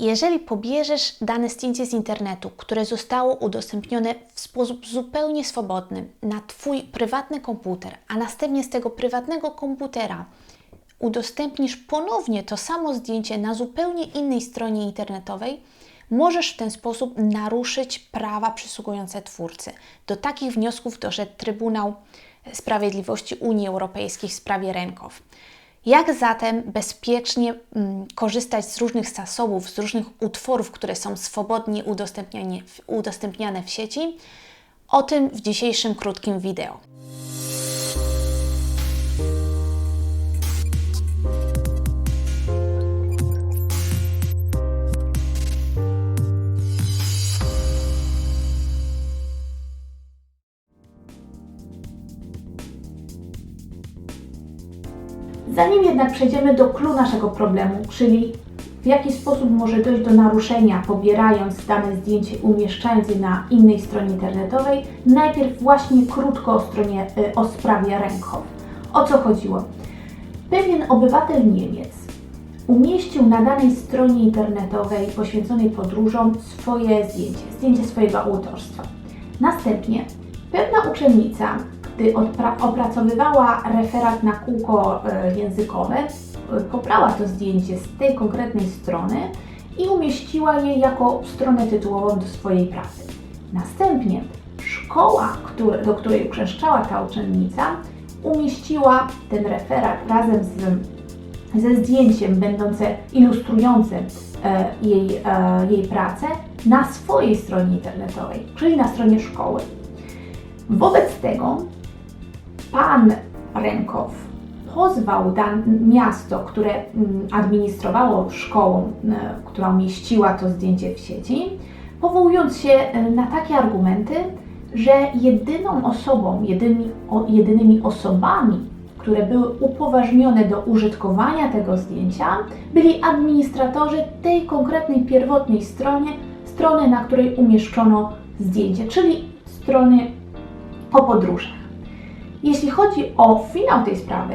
Jeżeli pobierzesz dane zdjęcie z internetu, które zostało udostępnione w sposób zupełnie swobodny na Twój prywatny komputer, a następnie z tego prywatnego komputera udostępnisz ponownie to samo zdjęcie na zupełnie innej stronie internetowej, możesz w ten sposób naruszyć prawa przysługujące twórcy. Do takich wniosków doszedł Trybunał Sprawiedliwości Unii Europejskiej w sprawie Rękow. Jak zatem bezpiecznie mm, korzystać z różnych zasobów, z różnych utworów, które są swobodnie udostępniane, udostępniane w sieci? O tym w dzisiejszym krótkim wideo. Zanim jednak przejdziemy do clou naszego problemu, czyli w jaki sposób może dojść do naruszenia, pobierając dane zdjęcie, umieszczając je na innej stronie internetowej, najpierw właśnie krótko o, stronie, y, o sprawie Rękow. O co chodziło? Pewien obywatel Niemiec umieścił na danej stronie internetowej poświęconej podróżom swoje zdjęcie, zdjęcie swojego autorstwa. Następnie pewna uczennica, gdy opracowywała referat na kółko e, językowe, e, pobrała to zdjęcie z tej konkretnej strony i umieściła je jako stronę tytułową do swojej pracy. Następnie szkoła, do której uczęszczała ta uczennica, umieściła ten referat razem z ze zdjęciem będące ilustrujące e, jej, jej pracę na swojej stronie internetowej, czyli na stronie szkoły. Wobec tego pan Rękow pozwał miasto, które mm, administrowało szkołą, e, która umieściła to zdjęcie w sieci, powołując się e, na takie argumenty, że jedyną osobą, jedynymi, jedynymi osobami, które były upoważnione do użytkowania tego zdjęcia, byli administratorzy tej konkretnej pierwotnej stronie, strony, na której umieszczono zdjęcie, czyli strony o podróżach. Jeśli chodzi o finał tej sprawy,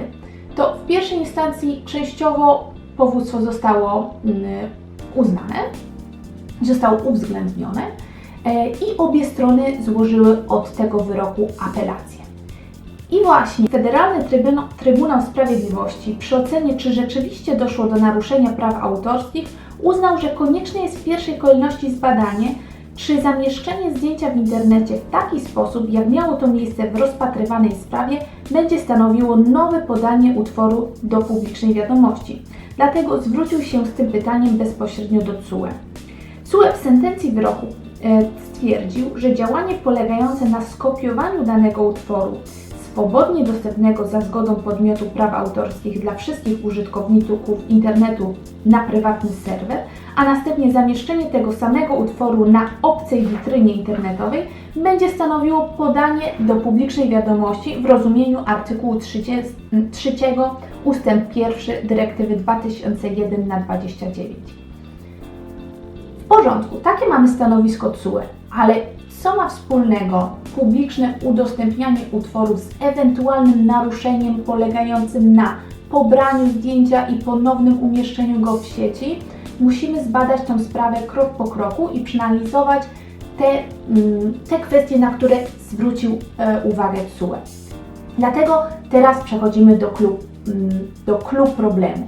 to w pierwszej instancji częściowo powództwo zostało mm, uznane, zostało uwzględnione e, i obie strony złożyły od tego wyroku apelację. I właśnie Federalny Trybunał, Trybunał Sprawiedliwości przy ocenie, czy rzeczywiście doszło do naruszenia praw autorskich, uznał, że konieczne jest w pierwszej kolejności zbadanie, czy zamieszczenie zdjęcia w internecie w taki sposób, jak miało to miejsce w rozpatrywanej sprawie, będzie stanowiło nowe podanie utworu do publicznej wiadomości. Dlatego zwrócił się z tym pytaniem bezpośrednio do CUE. CUE w sentencji wyroku e, stwierdził, że działanie polegające na skopiowaniu danego utworu swobodnie dostępnego za zgodą podmiotu praw autorskich dla wszystkich użytkowników internetu na prywatny serwer, a następnie zamieszczenie tego samego utworu na obcej witrynie internetowej będzie stanowiło podanie do publicznej wiadomości w rozumieniu artykułu 30, 3 ustęp 1 dyrektywy 2001 na 29. W porządku, takie mamy stanowisko CUE, ale co ma wspólnego publiczne udostępnianie utworów z ewentualnym naruszeniem polegającym na pobraniu zdjęcia i ponownym umieszczeniu go w sieci? Musimy zbadać tę sprawę krok po kroku i przeanalizować te, mm, te kwestie, na które zwrócił e, uwagę CUE. Dlatego teraz przechodzimy do klub, mm, do klub problemu.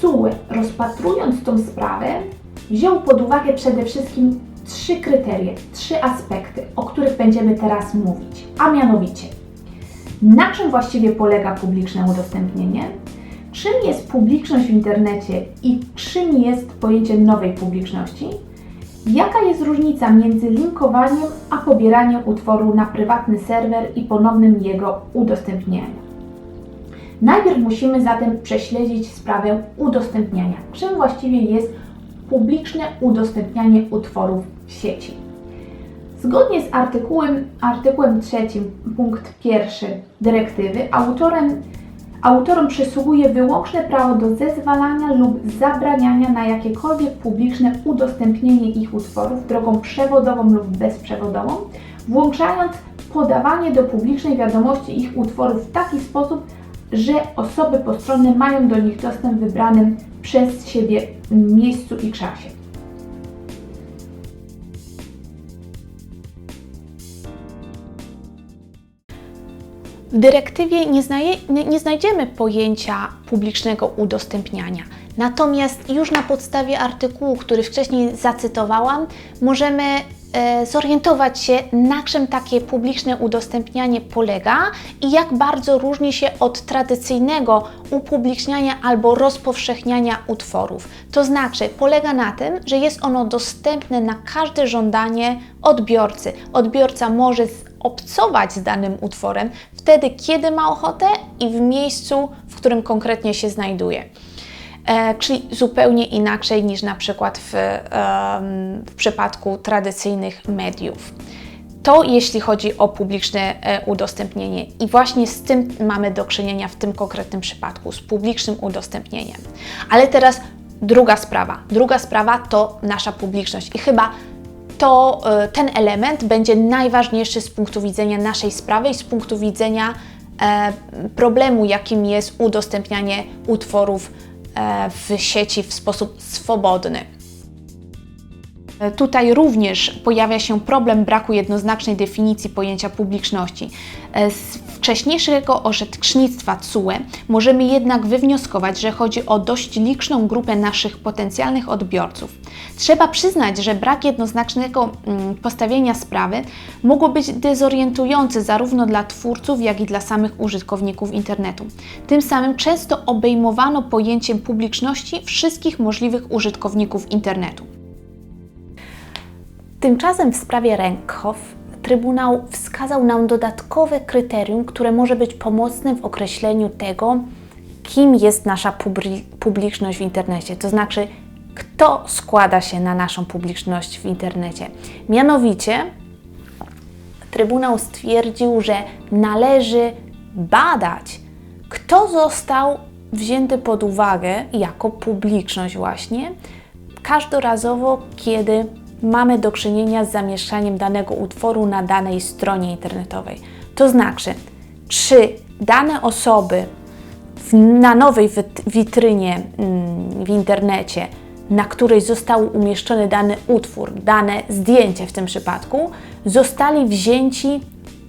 CUE, rozpatrując tą sprawę, wziął pod uwagę przede wszystkim trzy kryteria, trzy aspekty, o których będziemy teraz mówić, a mianowicie na czym właściwie polega publiczne udostępnienie, czym jest publiczność w internecie i czym jest pojęcie nowej publiczności, jaka jest różnica między linkowaniem a pobieraniem utworu na prywatny serwer i ponownym jego udostępnianiem. Najpierw musimy zatem prześledzić sprawę udostępniania. Czym właściwie jest publiczne udostępnianie utworów sieci? Zgodnie z artykułem, artykułem 3 punkt 1 dyrektywy autorem, autorom przysługuje wyłączne prawo do zezwalania lub zabraniania na jakiekolwiek publiczne udostępnienie ich utworów drogą przewodową lub bezprzewodową, włączając podawanie do publicznej wiadomości ich utworów w taki sposób, że osoby postronne mają do nich dostęp w wybranym przez siebie miejscu i czasie. W dyrektywie nie, znaje, nie, nie znajdziemy pojęcia publicznego udostępniania. Natomiast już na podstawie artykułu, który wcześniej zacytowałam, możemy e, zorientować się, na czym takie publiczne udostępnianie polega i jak bardzo różni się od tradycyjnego upubliczniania albo rozpowszechniania utworów. To znaczy, polega na tym, że jest ono dostępne na każde żądanie odbiorcy. Odbiorca może obcować z danym utworem wtedy, kiedy ma ochotę i w miejscu, w którym konkretnie się znajduje. E, czyli zupełnie inaczej niż na przykład w, em, w przypadku tradycyjnych mediów. To jeśli chodzi o publiczne e, udostępnienie i właśnie z tym mamy do czynienia w tym konkretnym przypadku, z publicznym udostępnieniem. Ale teraz druga sprawa. Druga sprawa to nasza publiczność i chyba to e, ten element będzie najważniejszy z punktu widzenia naszej sprawy i z punktu widzenia e, problemu, jakim jest udostępnianie utworów e, w sieci w sposób swobodny. E, Tutaj również pojawia się problem braku jednoznacznej definicji pojęcia publiczności. Wcześniejszego orzecznictwa CUE możemy jednak wywnioskować, że chodzi o dość liczną grupę naszych potencjalnych odbiorców. Trzeba przyznać, że brak jednoznacznego mm, postawienia sprawy mogło być dezorientujący zarówno dla twórców, jak i dla samych użytkowników internetu. Tym samym często obejmowano pojęciem publiczności wszystkich możliwych użytkowników internetu. Tymczasem w sprawie Renkhoff Trybunał wskazał nam dodatkowe kryterium, które może być pomocne w określeniu tego, kim jest nasza publi- publiczność w internecie, to znaczy kto składa się na naszą publiczność w internecie. Mianowicie Trybunał stwierdził, że należy badać, kto został wzięty pod uwagę jako publiczność właśnie każdorazowo, kiedy mamy do czynienia z zamieszczaniem danego utworu na danej stronie internetowej. To znaczy, czy dane osoby w, na nowej wit- witrynie mm, w internecie, na której został umieszczony dany utwór, dane zdjęcie w tym przypadku, zostali wzięci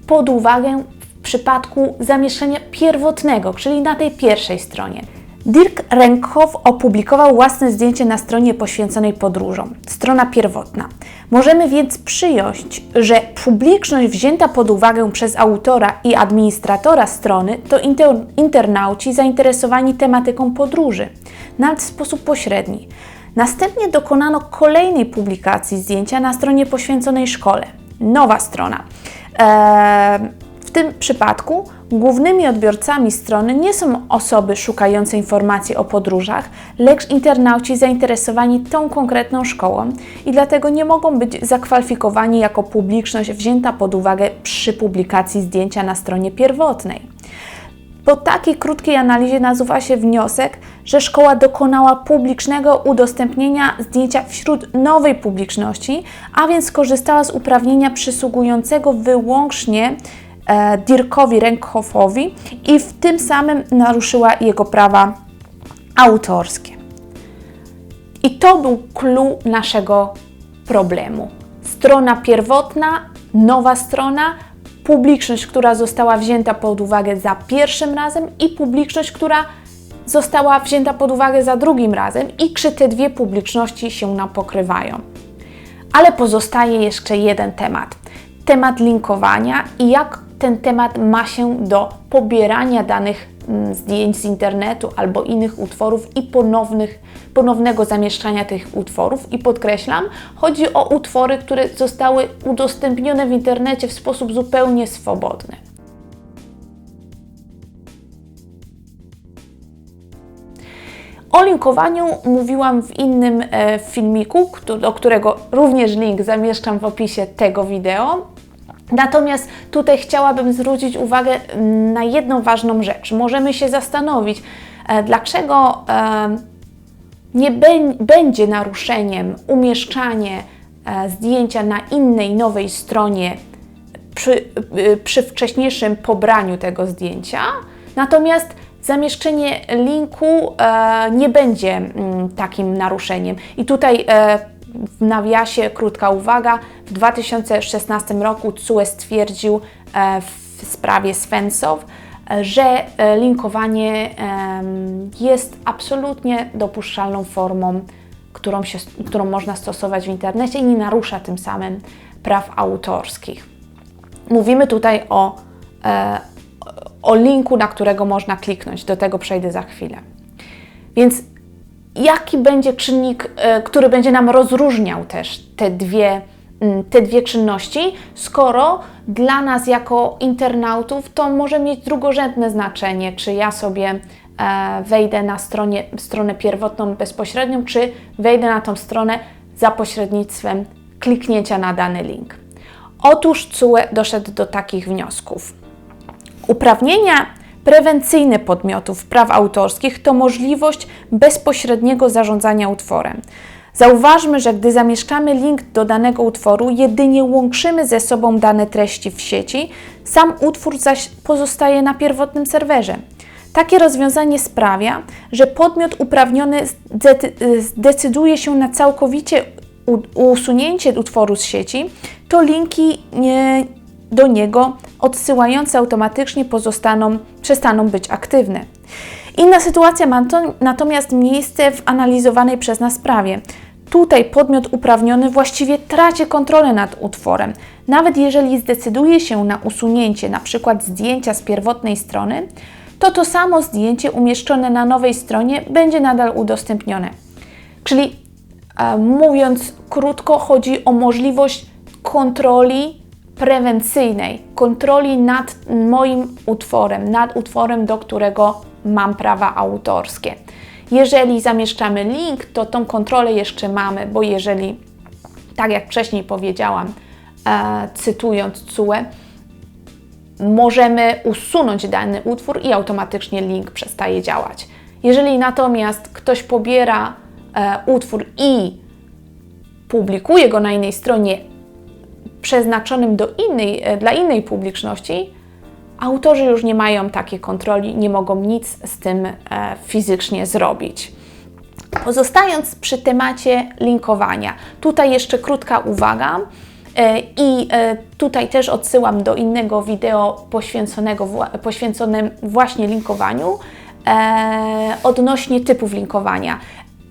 pod uwagę w przypadku zamieszczenia pierwotnego, czyli na tej pierwszej stronie. Dirk Renkhoff opublikował własne zdjęcie na stronie poświęconej podróżom, strona pierwotna. Możemy więc przyjąć, że publiczność wzięta pod uwagę przez autora i administratora strony to inter internauci zainteresowani tematyką podróży, nawet w sposób pośredni. Następnie dokonano kolejnej publikacji zdjęcia na stronie poświęconej szkole. Nowa strona. Eee, w tym przypadku głównymi odbiorcami strony nie są osoby szukające informacji o podróżach, lecz internauci zainteresowani tą konkretną szkołą i dlatego nie mogą być zakwalifikowani jako publiczność wzięta pod uwagę przy publikacji zdjęcia na stronie pierwotnej. Po takiej krótkiej analizie nasuwa się wniosek, że szkoła dokonała publicznego udostępnienia zdjęcia wśród nowej publiczności, a więc skorzystała z uprawnienia przysługującego wyłącznie Dirkowi Renkhoffowi i w tym samym naruszyła jego prawa autorskie. I to był clue naszego problemu. Strona pierwotna, nowa strona, publiczność, która została wzięta pod uwagę za pierwszym razem i publiczność, która została wzięta pod uwagę za drugim razem i czy te dwie publiczności się nam pokrywają. Ale pozostaje jeszcze jeden temat. Temat linkowania i jak ten temat ma się do pobierania danych mm, zdjęć z internetu albo innych utworów i ponownych, ponownego zamieszczania tych utworów. I podkreślam, chodzi o utwory, które zostały udostępnione w internecie w sposób zupełnie swobodny. O linkowaniu mówiłam w innym e, filmiku, do którego również link zamieszczam w opisie tego wideo. Natomiast tutaj chciałabym zwrócić uwagę mm, na jedną ważną rzecz. Możemy się zastanowić, e, dlaczego e, nie bę- będzie naruszeniem umieszczanie e, zdjęcia na innej, nowej stronie przy, y, przy wcześniejszym pobraniu tego zdjęcia, natomiast zamieszczenie linku e, nie będzie mm, takim naruszeniem. I tutaj e, w nawiasie krótka uwaga. W 2016 roku CUE stwierdził e, w sprawie Svensow, że e, linkowanie jest absolutnie dopuszczalną formą, którą, się, którą można stosować w internecie i nie narusza tym samym praw autorskich. Mówimy tutaj o, e, o linku, na którego można kliknąć. Do tego przejdę za chwilę. Więc jaki będzie czynnik, e, który będzie nam rozróżniał też te dwie, mm, te dwie czynności, skoro dla nas jako internautów to może mieć drugorzędne znaczenie, czy ja sobie e, wejdę na stronie, stronę pierwotną bezpośrednią, czy wejdę na tą stronę za pośrednictwem kliknięcia na dany link. Otóż CUE doszedł do takich wniosków. Uprawnienia prewencyjne podmiotów praw autorskich to możliwość bezpośredniego zarządzania utworem. Zauważmy, że gdy zamieszczamy link do danego utworu, jedynie łączymy ze sobą dane treści w sieci, sam utwór zaś pozostaje na pierwotnym serwerze. Takie rozwiązanie sprawia, że podmiot uprawniony zdecy- zdecyduje się na całkowicie usunięcie utworu z sieci, to linki do niego odsyłające automatycznie pozostaną, przestaną być aktywne. Inna sytuacja ma to, natomiast miejsce w analizowanej przez nas sprawie. Tutaj podmiot uprawniony właściwie traci kontrolę nad utworem. Nawet jeżeli zdecyduje się na usunięcie np. zdjęcia z pierwotnej strony, to to samo zdjęcie umieszczone na nowej stronie będzie nadal udostępnione. Czyli e, mówiąc krótko, chodzi o możliwość kontroli prewencyjnej, kontroli nad moim utworem, nad utworem, do którego mam prawa autorskie. Jeżeli zamieszczamy link, to tą kontrolę jeszcze mamy, bo jeżeli, tak jak wcześniej powiedziałam, e, cytując CUE, możemy usunąć dany utwór i automatycznie link przestaje działać. Jeżeli natomiast ktoś pobiera e, utwór i publikuje go na innej stronie przeznaczonym do innej, e, dla innej publiczności, autorzy już nie mają takiej kontroli, nie mogą nic z tym e, fizycznie zrobić. Pozostając przy temacie linkowania, tutaj jeszcze krótka uwaga. E, I tutaj też odsyłam do innego wideo poświęconego poświęconym właśnie linkowaniu odnośnie typów linkowania.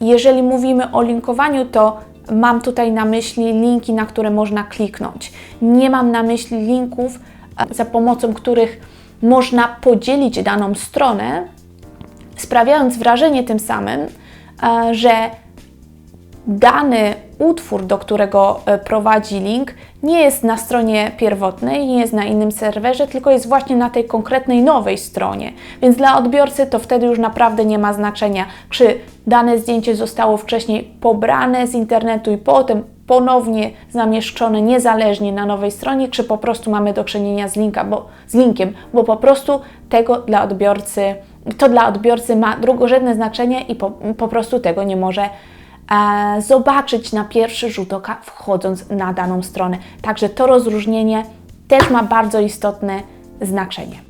Jeżeli mówimy o linkowaniu, to mam tutaj na myśli linki, na które można kliknąć. Nie mam na myśli linków, e, za pomocą których można podzielić daną stronę, sprawiając wrażenie tym samym, e, że dany utwór, do którego e, prowadzi link, nie jest na stronie pierwotnej, nie jest na innym serwerze, tylko jest właśnie na tej konkretnej nowej stronie. Więc dla odbiorcy to wtedy już naprawdę nie ma znaczenia, czy dane zdjęcie zostało wcześniej pobrane z internetu i potem ponownie zamieszczone niezależnie na nowej stronie, czy po prostu mamy do czynienia z, linka, bo, z linkiem, bo po prostu tego dla odbiorcy, to dla odbiorcy ma drugorzędne znaczenie i po, po prostu tego nie może zobaczyć na pierwszy rzut oka, wchodząc na daną stronę. Także to rozróżnienie też ma bardzo istotne znaczenie.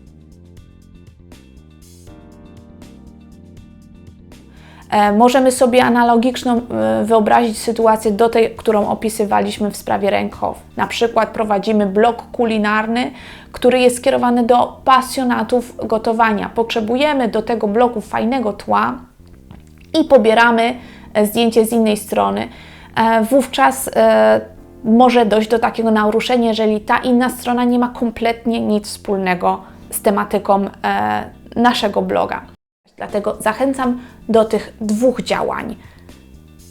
E, Możemy sobie analogiczną e, wyobrazić sytuację do tej, którą opisywaliśmy w sprawie rękow. Na przykład prowadzimy blog kulinarny, który jest skierowany do pasjonatów gotowania. Potrzebujemy do tego blogu fajnego tła i pobieramy e, zdjęcie z innej strony. E, Wówczas e, może dojść do takiego naruszenia, jeżeli ta inna strona nie ma kompletnie nic wspólnego z tematyką e, naszego bloga. Dlatego zachęcam do tych dwóch działań.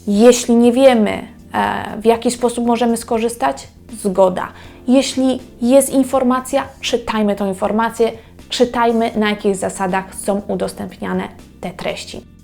Jeśli nie wiemy, e, w jaki sposób możemy skorzystać, zgoda. Jeśli jest informacja, czytajmy tą informację, czytajmy na jakich zasadach są udostępniane te treści.